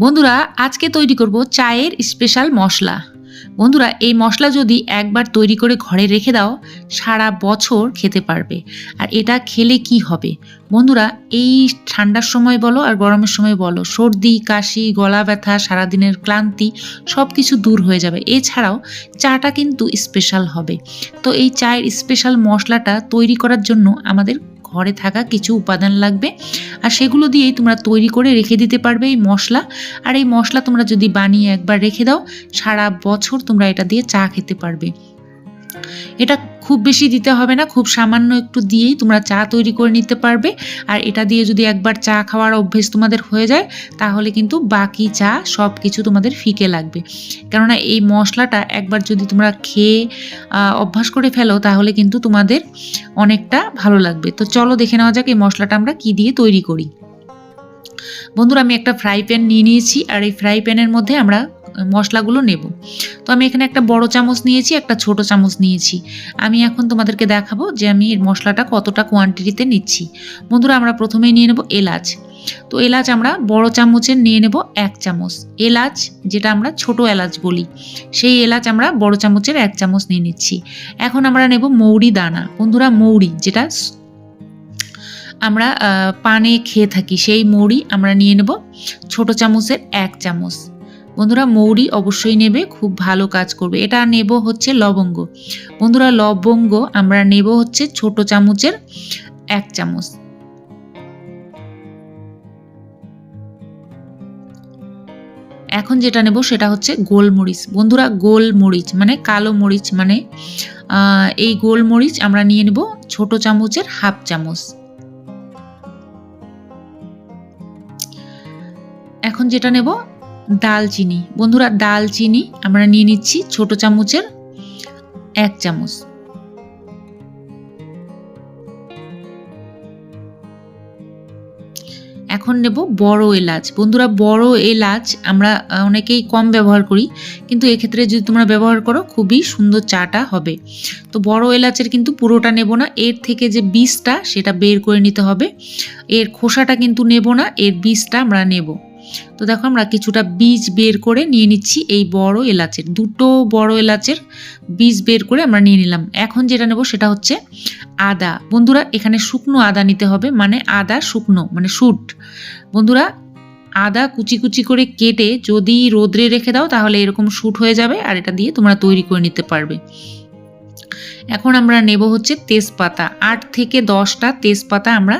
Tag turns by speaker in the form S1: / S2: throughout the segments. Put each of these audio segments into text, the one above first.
S1: বন্ধুরা, আজকে তৈরি করব চায়ের স্পেশাল মশলা। বন্ধুরা, এই মশলা যদি একবার তৈরি করে ঘরে রেখে দাও, সারা বছর খেতে পারবে। আর এটা খেলে কি হবে? বন্ধুরা, এই ঠান্ডার সময় বলো আর গরমের সময় বলো, সর্দি, কাশি, গলা ব্যথা, সারাদিনের ক্লান্তি সব কিছু দূর হয়ে যাবে। এছাড়াও চাটা কিন্তু স্পেশাল হবে। তো এই চায়ের স্পেশাল মশলাটা তৈরি করার জন্য আমাদের ঘরে থাকা কিছু উপাদান লাগবে। আর সেগুলো দিয়েই তোমরা তৈরি করে রেখে দিতে পারবে এই মশলা। আর এই মশলা তোমরা যদি বানিয়ে একবার রেখে দাও, সারা বছর তোমরা এটা দিয়ে চা খেতে পারবে। এটা খুব বেশি দিতে হবে না, খুব সামান্য একটু দিয়েই তোমরা চা তৈরি করে নিতে পারবে। আর এটা দিয়ে যদি একবার চা খাওয়ার অভ্যেস তোমাদের হয়ে যায়, তাহলে কিন্তু বাকি চা সব কিছু তোমাদের ফিকে লাগবে। কেননা এই মশলাটা একবার যদি তোমরা খেয়ে অভ্যাস করে ফেলো, তাহলে কিন্তু তোমাদের অনেকটা ভালো লাগবে। তো চলো দেখে নেওয়া যাক এই মশলাটা আমরা কি দিয়ে তৈরি করি। বন্ধুরা, আমি একটা ফ্রাই প্যান নিয়ে নিয়েছি, আর এই ফ্রাই প্যানের মধ্যে আমরা মশলাগুলো নেব। তো আমি এখানে একটা বড় চামচ নিয়েছি, একটা ছোট চামচ নিয়েছি। আমি এখন তোমাদেরকে দেখাবো যে আমি মশলাটা কতটা কোয়ান্টিটিতে নিচ্ছি। বন্ধুরা, আমরা প্রথমেই নিয়ে নেব এলাচ। তো এলাচ আমরা বড় চামচের নিয়ে নেব এক চামচ। এলাচ, যেটা আমরা ছোট এলাচ বলি, সেই এলাচ আমরা বড় চামচের এক চামচ নিয়ে নিচ্ছি। এখন আমরা নেব মৌরি দানা। বন্ধুরা, মৌরি, যেটা আমরা পানে খেয়ে থাকি। সেই মৌরি আমরা নিয়ে নেব ছোট চামচের এক চামচ। বন্ধুরা, মৌরি অবশ্যই নেবে, খুব ভালো কাজ করবে। এটা নেব হচ্ছে লবঙ্গ। বন্ধুরা, লবঙ্গ আমরা নেব হচ্ছে ছোট চামচের এক চামচ। এখন যেটা নেব সেটা হচ্ছে গোলমরিচ। বন্ধুরা, গোলমরিচ মানে কালো মরিচ মানে এই গোলমরিচ আমরা নিয়ে নেব ছোট চামচের হাফ চামচ। এখন যেটা নেব দালচিনি বন্ধুরা দালচিনি আমরা নিয়ে নিচ্ছি ছোট চামচের এক চামচ। এখন নেব বড় এলাচ। বন্ধুরা, বড় এলাচ আমরা অনেকেই কম ব্যবহার করি, কিন্তু এক্ষেত্রে যদি তোমরা ব্যবহার করো, খুবই সুন্দর চাটা হবে। তো বড় এলাচের কিন্তু পুরোটা নেব না, এর থেকে যে বীজটা, সেটা বের করে নিতে হবে। এর খোসাটা কিন্তু নেব না, এর বীজটা আমরা নেব। তো দেখো আমরা কিছুটা বীজ বের করে নিয়ে নিচ্ছি এই বড় এলাচের, দুটো বড় এলাচের বীজ বের করে আমরা নিয়ে নিলাম। এখন যেটা নেব সেটা হচ্ছে আদা। বন্ধুরা, এখানে শুকনো আদা নিতে হবে মানে আদা শুকনো মানে শুট। বন্ধুরা, আদা কুচি কুচি করে কেটে যদি রোদ্রে রেখে দাও তাহলে এরকম শুট হয়ে যাবে আর এটা দিয়ে তোমরা তৈরি করে নিতে পারবে। এখন আমরা নেব হচ্ছে তেজপাতা। আট থেকে দশটা তেজপাতা আমরা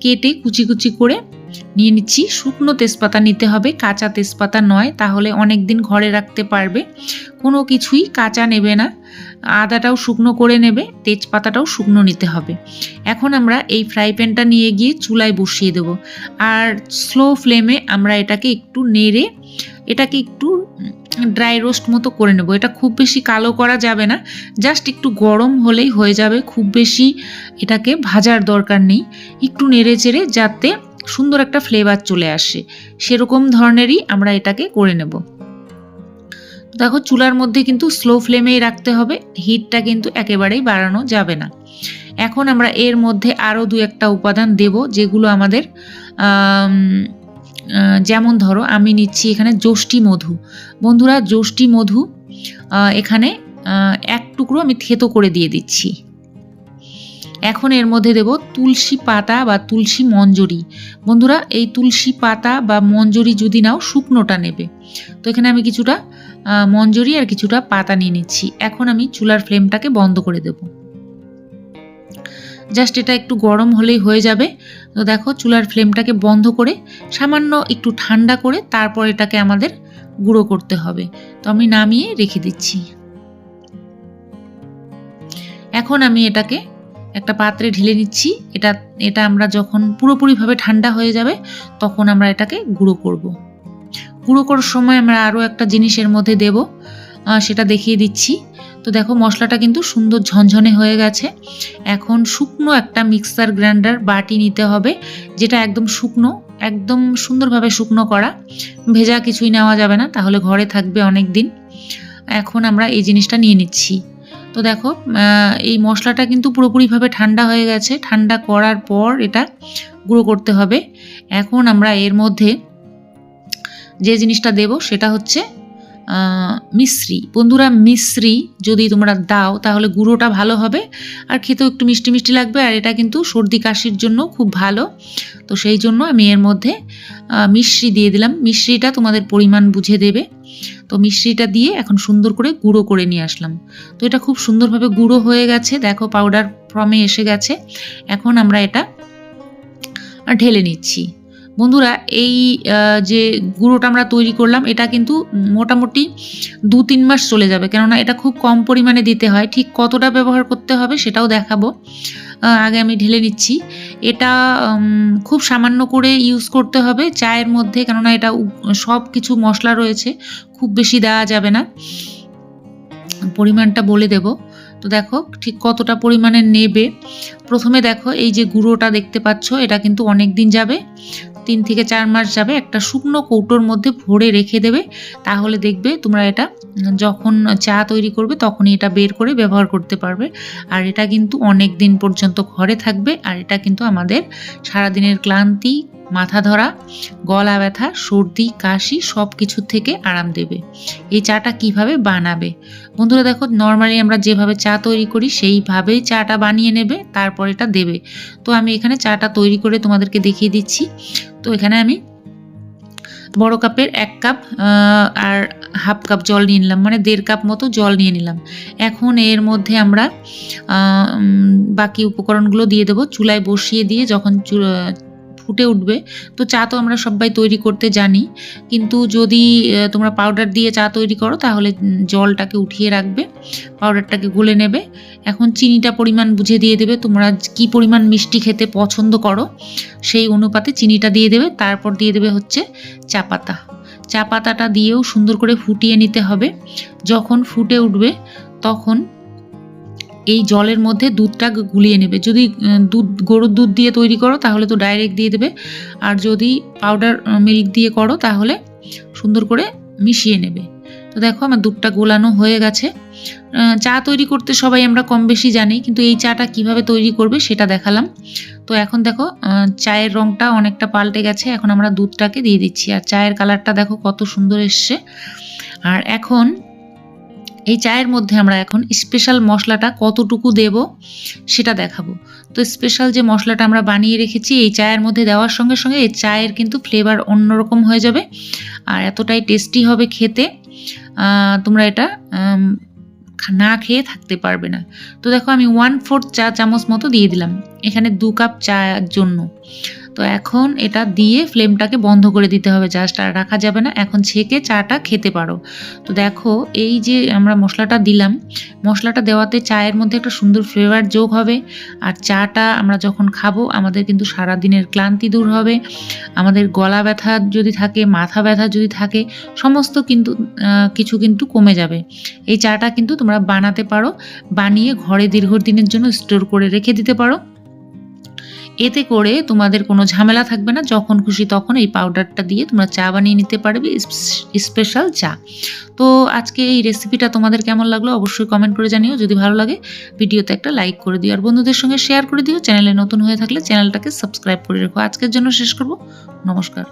S1: কেটে কুচি কুচি করে নিয়ে নিচ্ছি। শুকনো তেজপাতা নিতে হবে, কাঁচা তেজপাতা নয়, তাহলে অনেক দিন ঘরে রাখতে পারবে। কোনো কিছুই কাঁচা নেবে না, আদাটাও শুকনো করে নেবে, তেজপাতাটাও শুকনো নিতে হবে। এখন আমরা এই ফ্রাই প্যানটা নিয়ে গিয়ে চুলায় বসিয়ে দেবো। আর স্লো ফ্লেমে আমরা এটাকে একটু নেড়ে, এটাকে একটু ড্রাই রোস্ট মতো করে নেব। এটা খুব বেশি কালো করা যাবে না জাস্ট একটু গরম হলেই হয়ে যাবে। খুব বেশি এটাকে ভাজার দরকার নেই। একটু নেড়ে চেড়ে যাতে সুন্দর একটা ফ্লেভার চলে আসে। সেরকম ধরনেরই আমরা এটাকে করে নেব। দেখো চুলার মধ্যে কিন্তু স্লো ফ্লেমেই রাখতে হবে। হিটটা কিন্তু একেবারেই বাড়ানো যাবে না। এখন আমরা এর মধ্যে আরও দু একটা উপাদান দেব, যেগুলো আমাদের যেমন ধরো, আমি নিচ্ছি এখানে যষ্টি মধু। বন্ধুরা যষ্টি মধু এখানে এক টুকরো আমি থেতো করে দিয়ে দিচ্ছি। এখন এর মধ্যে দেব তুলসী পাতা বা তুলসী মঞ্জরি। বন্ধুরা, এই তুলসী পাতা বা মঞ্জরি যদি নাও, শুকনোটা নেবে। তো এখানে আমি কিছুটা মঞ্জরি আর কিছুটা পাতা নিয়ে নিচ্ছি। এখন আমি চুলার ফ্লেমটাকে বন্ধ করে দেব। জাস্ট এটা একটু গরম হলেই হয়ে যাবে। তো দেখো, চুলার ফ্লেমটাকে বন্ধ করে, সামান্য একটু ঠান্ডা করে তারপর এটাকে আমাদের গুঁড়ো করতে হবে। তো আমি নামিয়ে রেখে দিচ্ছি। এখন আমি এটাকে একটা পাত্রে ঢেলে নিচ্ছি। এটা এটা আমরা যখন পুরোপুরিভাবে ঠান্ডা হয়ে যাবে, তখন আমরা এটাকে গুঁড়ো করব। গুঁড়ো করার সময় আমরা আরও একটা জিনিসের মধ্যে দেব। সেটা দেখিয়ে দিচ্ছি। তো দেখো মশলাটা কিন্তু সুন্দর ঝনঝনে হয়ে গেছে। এখন শুকনো একটা মিক্সার গ্রাইন্ডার বাটি নিতে হবে, যেটা একদম শুকনো, একদম সুন্দরভাবে শুকনো করা। ভেজা কিছুই নেওয়া যাবে না, তাহলে ঘরে থাকবে অনেক দিন এখন আমরা এই জিনিসটা নিয়ে নিচ্ছি। তো দেখো এই মশলাটা কিন্তু পুরোপুরিভাবে ঠান্ডা হয়ে গেছে। ঠান্ডা করার পর এটা গুঁড়ো করতে হবে। এখন আমরা এর মধ্যে যে জিনিসটা দেব, সেটা হচ্ছে মিশ্রি। বন্ধুরা, মিশ্রি যদি তোমরা দাও, তাহলে গুঁড়োটা ভালো হবে। আর খেতেও একটু মিষ্টি মিষ্টি লাগবে, আর এটা কিন্তু সর্দি কাশির জন্য খুব ভালো। তো সেই জন্য আমি এর মধ্যে মিশ্রি দিয়ে দিলাম। মিশ্রিটা তোমাদের পরিমাণ বুঝে দেবে। তো মিশ্রিটা দিয়ে এখন সুন্দর করে গুঁড়ো করে নিয়ে আসলাম। তো এটা খুব সুন্দরভাবে গুঁড়ো হয়ে গেছে। দেখো পাউডার ফর্মে এসে গেছে। এখন আমরা এটা ঢেলে নিচ্ছি। বন্ধুরা, এই যে গুঁড়োটা আমরা তৈরি করলাম, এটা কিন্তু মোটামুটি দু তিন মাস চলে যাবে। কেননা এটা খুব কম পরিমাণে দিতে হয়। ঠিক কতটা ব্যবহার করতে হবে সেটাও দেখাবো। আগে আমি ঢেলে নিচ্ছি। এটা খুব সামান্য করে ইউজ করতে হবে চায়ের মধ্যে, কেননা এটা সব কিছু মশলা রয়েছে, খুব বেশি দেওয়া যাবে না। পরিমাণটা বলে দেব। তো দেখো, ঠিক কতটা পরিমাণে নেবে। প্রথমে দেখো, এই যে গুঁড়োটা দেখতে পাচ্ছ, এটা কিন্তু অনেক দিন যাবে। তিন থেকে চার মাস যাবে একটা শুকনো কৌটোর মধ্যে ভরে রেখে দেবে। তাহলে দেখবে তোমরা এটা, যখন চা তৈরি করবে তখনই এটা বের করে ব্যবহার করতে পারবে। আর এটা কিন্তু অনেক দিন পর্যন্ত ঘরে থাকবে। আর এটা কিন্তু আমাদের সারাদিনের ক্লান্তি মাথা ধরা, গলা ব্যথা, সর্দি, কাশি সব কিছুর থেকে আরাম দেবে। এই চাটা কীভাবে বানাবে? বন্ধুরা দেখো নর্মালি আমরা যেভাবে চা তৈরি করি, সেইভাবেই চাটা বানিয়ে নেবে, তারপর এটা দেবে। তো আমি এখানে চাটা তৈরি করে তোমাদেরকে দেখিয়ে দিচ্ছি। তো এখানে আমি বড় কাপের এক কাপ আর হাফ কাপ জল নিয়ে নিলাম মানে দেড় কাপ মতো জল নিয়ে নিলাম। এখন এর মধ্যে আমরা বাকি উপকরণগুলো দিয়ে দেবো। চুলায় বসিয়ে দিয়ে যখন ফুটে উঠবে। তো চা তো আমরা সবাই তৈরি করতে জানি। কিন্তু যদি তোমরা পাউডার দিয়ে চা তৈরি করো, তাহলে জলটাকে উঠিয়ে রাখবে পাউডারটাকে গুলে নেবে। এখন চিনিটা পরিমাণ বুঝে দিয়ে দেবে। তোমরা কি পরিমাণ মিষ্টি খেতে পছন্দ করো, সেই অনুপাতে চিনিটা দিয়ে দেবে। তারপর দিয়ে দেবে হচ্ছে চা পাতা। চা পাতাটা দিয়েও সুন্দর করে ফুটিয়ে নিতে হবে। যখন ফুটে উঠবে, তখন এই জলের মধ্যে দুধটা গুলিয়ে নেবে। যদি দুধ, গরুর দুধ দিয়ে তৈরি করো, তাহলে তো ডাইরেক্ট দিয়ে দেবে। আর যদি পাউডার মিল্ক দিয়ে করো, তাহলে সুন্দর করে মিশিয়ে নেবে। তো দেখো আমার দুধটা গোলানো হয়ে গেছে। চা তৈরি করতে সবাই আমরা কম বেশি জানি, কিন্তু এই চাটা কীভাবে তৈরি করবে সেটা দেখালাম। তো এখন দেখো চায়ের রঙটা অনেকটা পাল্টে গেছে। এখন আমরা দুধটাকে দিয়ে দিচ্ছি। আর চায়ের কালারটা দেখো কত সুন্দর এসছে। আর এখন এই চায়ের মধ্যে আমরা এখন স্পেশাল মশলাটা কতটুকু দেব সেটা দেখাবো। তো স্পেশাল যে মশলাটা আমরা বানিয়ে রেখেছি, এই চায়ের মধ্যে দেওয়ার সঙ্গে সঙ্গে এই চায়ের কিন্তু ফ্লেভার অন্যরকম হয়ে যাবে আর এতটাই টেস্টি হবে খেতে। তোমরা এটা না খেয়ে থাকতে পারবে না। তো দেখো আমি ওয়ান ফোর্থ চা চামচ মতো দিয়ে দিলাম। এখানে দু কাপ চায়ের জন্য। তো এখন এটা দিয়ে ফ্লেমটাকে বন্ধ করে দিতে হবে, জাস্ট আর রাখা যাবে না। এখন ছেঁকে চাটা খেতে পারো। তো দেখো, এই যে আমরা মশলাটা দিলাম, মশলাটা দেওয়াতে চায়ের মধ্যে একটা সুন্দর ফ্লেভার যোগ হবে। আর চাটা আমরা যখন খাব, আমাদের কিন্তু সারা দিনের ক্লান্তি দূর হবে। আমাদের গলা ব্যথা যদি থাকে, মাথা ব্যথা যদি থাকে, সমস্ত কিন্তু কিছু কিন্তু কমে যাবে। এই চাটা কিন্তু তোমরা বানাতে পারো, বানিয়ে ঘরে দীর্ঘদিনের জন্য স্টোর করে রেখে দিতে পারো। এতে করে তোমাদের কোনো ঝামেলা থাকবে না। যখন খুশি তখন এই পাউডারটা দিয়ে তোমরা চা বানিয়ে নিতে পারবে স্পেশাল চা। তো আজকে এই রেসিপিটা তোমাদের কেমন লাগল অবশ্যই কমেন্ট করে জানিও। যদি ভালো লাগে, ভিডিওতে একটা লাইক করে দিও। আর বন্ধুদের সঙ্গে শেয়ার করে দিও। চ্যানেলে নতুন হয়ে থাকলে চ্যানেলটাকে সাবস্ক্রাইব করে রেখো। আজকের জন্য শেষ করব। নমস্কার।